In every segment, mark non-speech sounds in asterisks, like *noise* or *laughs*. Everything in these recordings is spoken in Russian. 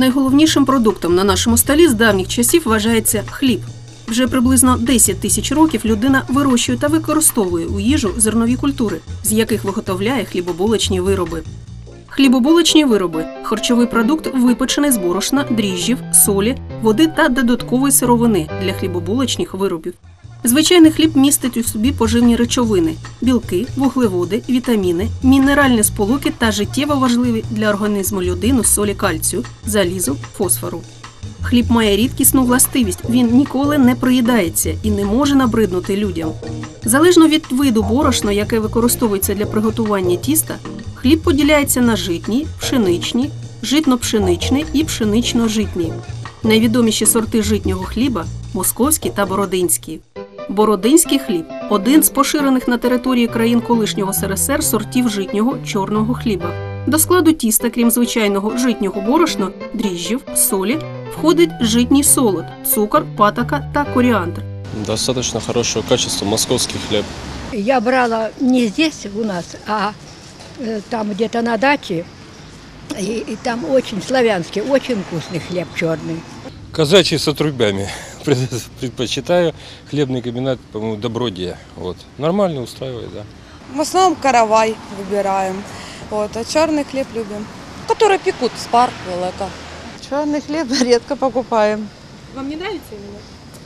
Найголовнішим продуктом на нашому столі з давніх часів вважається хліб. Вже приблизно 10 тисяч років людина вирощує та використовує у їжу зернові культури, з яких виготовляє хлібобулочні вироби. Хлібобулочні вироби харчовий продукт випечений з борошна, дріжджів, солі, води та додаткової сировини для хлібобулочних виробів. Звичайний хліб містить у собі поживні речовини: білки, вуглеводи, вітаміни, мінеральні сполуки та життєво важливі для організму людини солі кальцію, залізу, фосфору. Хліб має рідкісну властивість, він ніколи не приїдається і не може набриднути людям. Залежно від виду борошна, яке використовується для приготування тіста, хліб поділяється на житній, пшеничний, житно-пшеничний і пшенично-житній. Найвідоміші сорти житнього хліба московський та бородинський Бородинський хліб один з поширених на території країн колишнього СРСР сортів житнього чорного хліба. До складу тіста, крім звичайного житнього борошна, дріжджів, солі, входить житній солод, цукор, патока та коріандр. Достаточно хорошего качества московский хлеб. Я брала не здесь у нас, а э, там где-то на даче. И, и там очень славянский, очень вкусный хлеб черный. Казачий с отрубями. *laughs* Пред- Предпочитаю хлебный комбинат, по-моему, Добродия. Вот. Нормально устраивает, да. В основном каравай выбираем. Вот, а черный хлеб любим. Который пекут спар, велика. Черный хлеб *laughs* редко покупаем. Вам не нравится именно?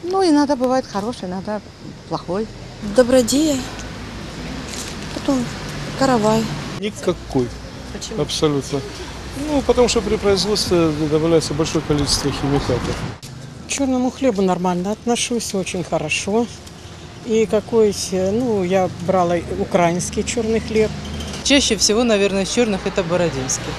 Ну, иногда бывает хороший, иногда плохой. Добродея. Потом каравай. Никакой. Почему? Абсолютно. Ну, потому что при производстве добавляется большое количество химикатов. К черному хлебу нормально отношусь, очень хорошо. И какой, ну, я брала украинский черный хлеб. Чаще всего, наверное, из черных это бородинский.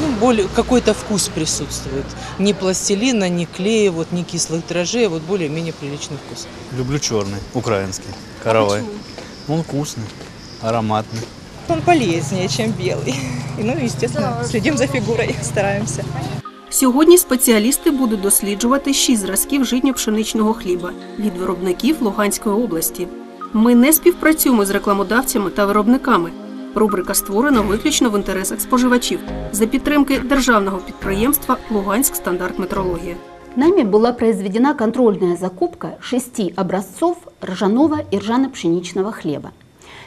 Ну, более какой-то вкус присутствует. Ни пластилина, ни клея, вот, ни кислых дрожжей, а вот более-менее приличный вкус. Люблю черный, украинский, каравай. Он вкусный, ароматный. Он полезнее, чем белый. И, *laughs* ну, естественно, следим за фигурой, стараемся. Сьогодні спеціалісти будуть досліджувати шість зразків житньо-пшеничного хліба від виробників Луганської області. Ми не співпрацюємо з рекламодавцями та виробниками. Рубрика створена виключно в інтересах споживачів за підтримки державного підприємства Луганськ стандарт метрологія. Нами была произведена контрольная закупка шести образцов ржаного и ржано-пшеничного хлеба.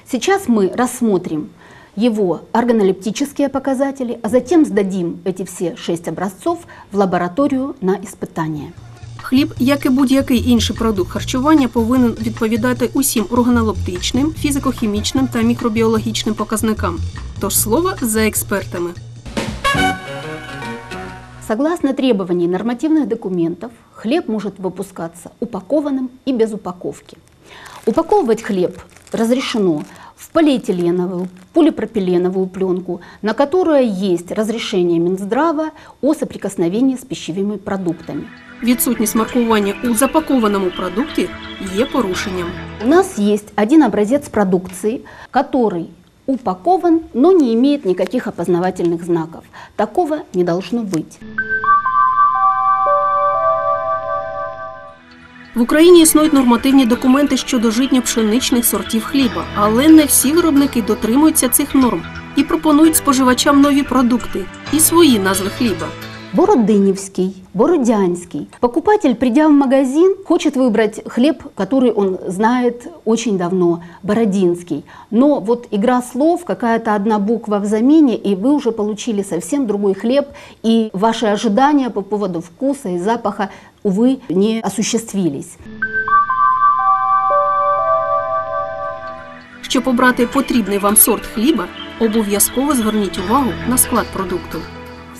Сейчас мы рассмотрим его органолептические показатели, а затем сдадим эти все шесть образцов в лабораторию на испытание. Хліб, як і будь-який інший продукт харчування, повинен відповідати усім органолептичним, фізико-хімічним та мікробіологічним показникам. Тож слово за експертами. Согласно требований нормативных документов, хлеб может выпускаться упакованным и без упаковки. Упаковывать хлеб разрешено в полиэтиленовую, полипропиленовую пленку, на которой есть разрешение Минздрава о соприкосновении с пищевыми продуктами. Відсутність маркування у запакованому продукті є порушенням. У нас есть один образец продукции, который упакован, но не имеет никаких опознавательных знаков. Такого не должно быть. В Україні існують нормативні документи щодо житня пшеничних сортів хліба, але не всі виробники дотримуються цих норм і пропонують споживачам нові продукти і свої назви хліба. Бородыневский, Бородянский. Покупатель, придя в магазин, хочет выбрать хлеб, который он знает очень давно, Бородинский. Но вот игра слов, какая-то одна буква в замене, и вы уже получили совсем другой хлеб, и ваши ожидания по поводу вкуса и запаха, увы, не осуществились. Щоб обрати потрібний вам сорт хліба, обов'язково зверніть увагу на склад продукту.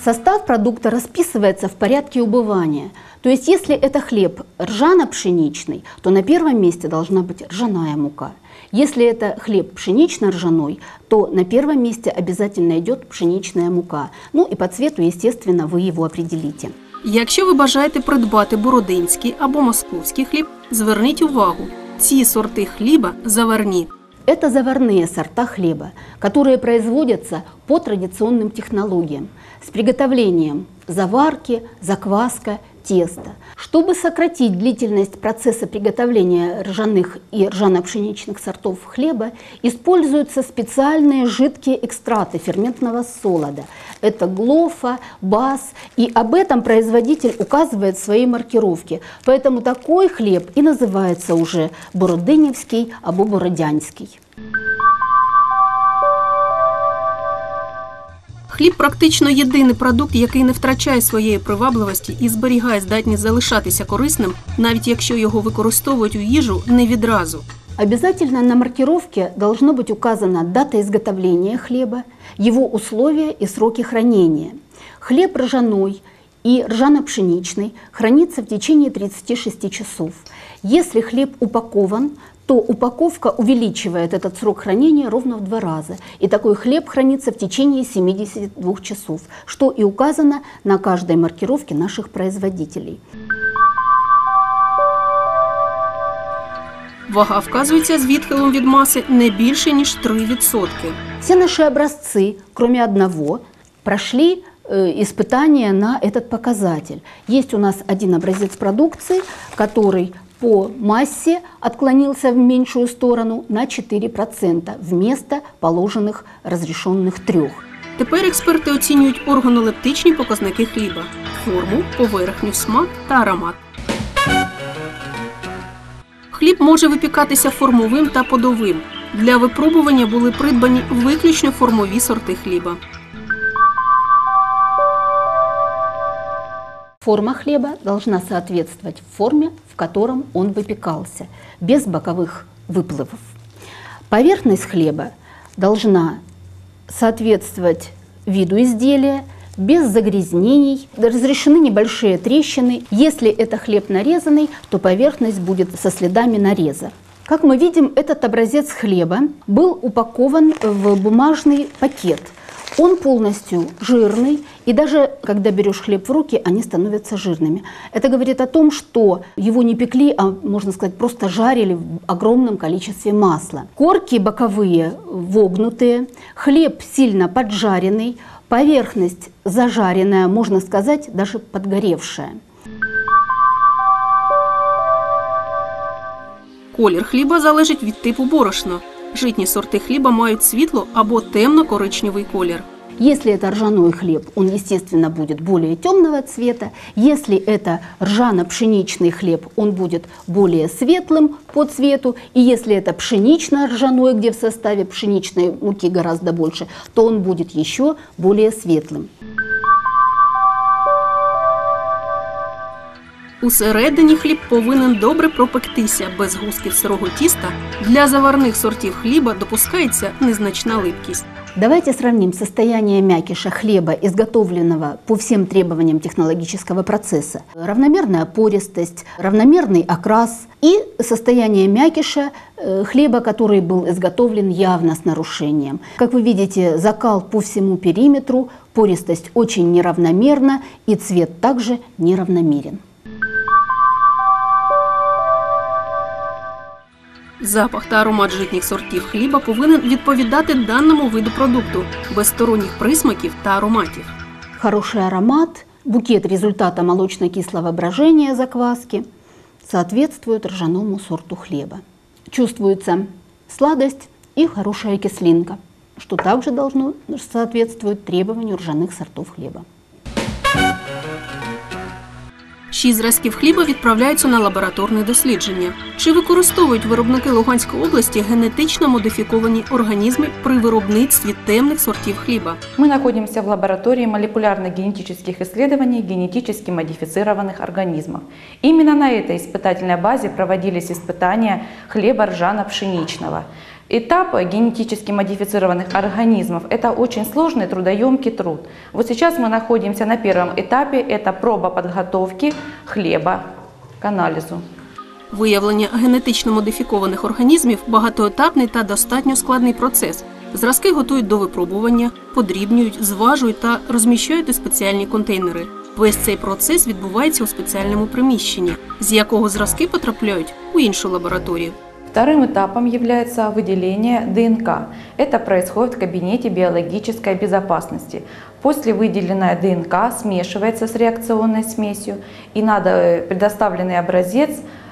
Состав продукта расписывается в порядке убывания. То есть, если это хлеб ржано-пшеничный, то на первом месте должна быть ржаная мука. Если это хлеб пшенично-ржаной, то на первом месте обязательно идет пшеничная мука. Ну и по цвету, естественно, вы его определите. Якщо ви бажаєте придбати бородинський або московський хліб, зверніть увагу, ці сорти хліба заварні. Это заварные сорта хлеба, которые производятся по традиционным технологиям. С приготовлением заварки, закваска, теста. Чтобы сократить длительность процесса приготовления ржаных и ржано-пшеничных сортов хлеба, используются специальные жидкие экстракты ферментного солода. Это глофа, бас, и об этом производитель указывает в своей маркировке. Поэтому такой хлеб и называется уже бородинівський або бородянський. Хліб практично єдиний продукт, який не втрачає своєї привабливості і зберігає здатність залишатися корисним, навіть якщо його використовують у їжу не відразу. Обязательно на маркировке должно быть указана дата изготовления хлеба, его условия и сроки хранения. Хлеб ржаной и ржано-пшеничный хранится в течение 36 часов. Если хлеб упакован, то упаковка увеличивает этот срок хранения ровно в два раза. И такой хлеб хранится в течение 72 часов, что и указано на каждой маркировке наших производителей. Вага вказується з відхилом від маси не більше ніж 3%. Все наши образцы, кроме одного, прошли э, испытания на этот показатель. Есть у нас один образец продукции, который по массе отклонился в меньшую сторону на 4% вместо положенных разрешенных трех. Тепер експерти оцінюють органолептичні показники хліба: форму, поверхню, смак та аромат. Хліб може випікатися формовим та подовим. Для випробування були придбані виключно формові сорти хліба. Форма хлеба должна соответствовать форме, в котором он выпекался, без боковых выплывов. Поверхность хлеба должна соответствовать виду изделия, без загрязнений. Разрешены небольшие трещины. Если это хлеб нарезанный, то поверхность будет со следами нареза. Как мы видим, этот образец хлеба был упакован в бумажный пакет. Он полностью жирный, и даже когда берешь хлеб в руки, они становятся жирными. Это говорит о том, что его не пекли, а, можно сказать, просто жарили в огромном количестве масла. Корки боковые вогнутые, хлеб сильно поджаренный, поверхность зажаренная, можно сказать, даже подгоревшая. Колір хліба залежить від типу борошна. Житні сорти хліба мають світло або темно-коричневий колір. Если это ржаной хлеб, он, естественно, будет более темного цвета. Если это ржано-пшеничный хлеб, он будет более светлым по цвету. И если это пшенично-ржаной, где в составе пшеничной муки гораздо больше, то он будет еще более светлым. Усередині хліб повинен добре пропектися без гусків сирого тіста. Для заварних сортів хліба допускається незначна липкість. Давайте сравним состояние мякиша хлеба, изготовленного по всем требованиям технологического процесса. Равномерная пористость, равномерный окрас и состояние мякиша э, хлеба, который был изготовлен явно с нарушением. Как вы видите, закал по всему периметру, пористость очень неравномерна и цвет также неравномерен. Запах та аромат житніх сортів хліба повинен відповідати даному виду продукту без сторонніх присмаків та ароматів. Хороший аромат, букет результата молочно-кислого брожения закваски соответствует ржаному сорту хлеба. Чувствуется сладость и хорошая кислинка, что также должно соответствовать требованию ржаных сортов хлеба. Шість зразків хліба відправляються на лабораторне дослідження. Чи використовують виробники Луганської області генетично модифіковані організми при виробництві темних сортів хліба? Мы находимся в лаборатории молекулярно-генетических исследований генетически модифицированных организмов. Именно на этой испытательной базе проводились испытания хлеба ржано-пшеничного. Этап генетически модифицированных организмов – это очень сложный трудоемкий труд. Вот сейчас мы находимся на первом этапе, это проба подготовки хлеба к анализу. Виявлення генетично модифікованих організмів багатоетапний та достатньо складний процес. Зразки готують до випробування, подрібнюють, зважують та розміщають у спеціальні контейнери. Весь цей процес відбувається у спеціальному приміщенні, з якого зразки потрапляють у іншу лабораторію. Вторым этапом является выделение ДНК. Это происходит в кабинете биологической безопасности. После выделенная ДНК смешивается с реакционной смесью, и надо э, предоставленный образец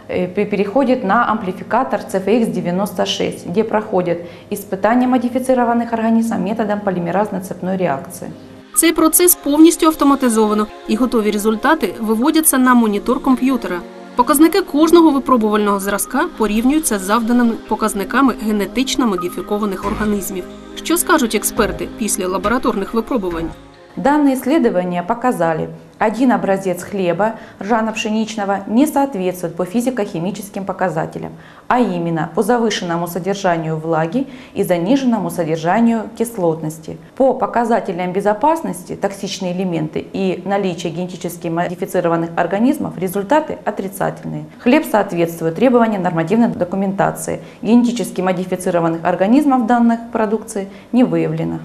э, пе- переходит на амплификатор CFX96, где проходят испытания модифицированных организмов методом полимеразной цепной реакции. Цей процес повністю автоматизовано, і готові результати виводяться на монітор комп'ютера. Показники кожного випробувального зразка порівнюються з завданими показниками генетично модифікованих організмів. Що скажуть експерти після лабораторних випробувань? Данные исследования показали, один образец хлеба ржано-пшеничного не соответствует по физико-химическим показателям, а именно по завышенному содержанию влаги и заниженному содержанию кислотности. По показателям безопасности токсичные элементы и наличие генетически модифицированных организмов результаты отрицательные. Хлеб соответствует требованиям нормативной документации. Генетически модифицированных организмов данных продукции не выявлено.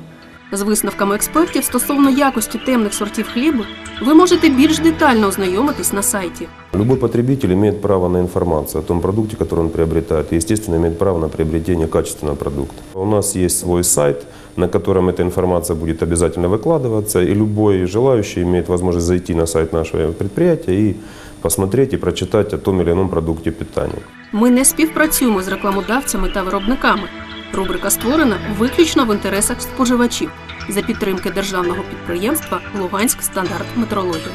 З висновками експертів стосовно якості темних сортів хлібу ви можете більш детально ознайомитись на сайті. Любой потребитель имеет право на информацию о том продукте, который он приобретает, и, естественно, имеет право на приобретение качественного продукта. У нас есть свой сайт, на котором эта информация будет обязательно выкладываться, и любой желающий имеет возможность зайти на сайт нашего предприятия и посмотреть и прочитать о том или ином продукте питания. Ми не співпрацюємо з рекламодавцями та виробниками. Рубрика створена виключно в інтересах споживачів за підтримки державного підприємства Луганськ стандарт метрології.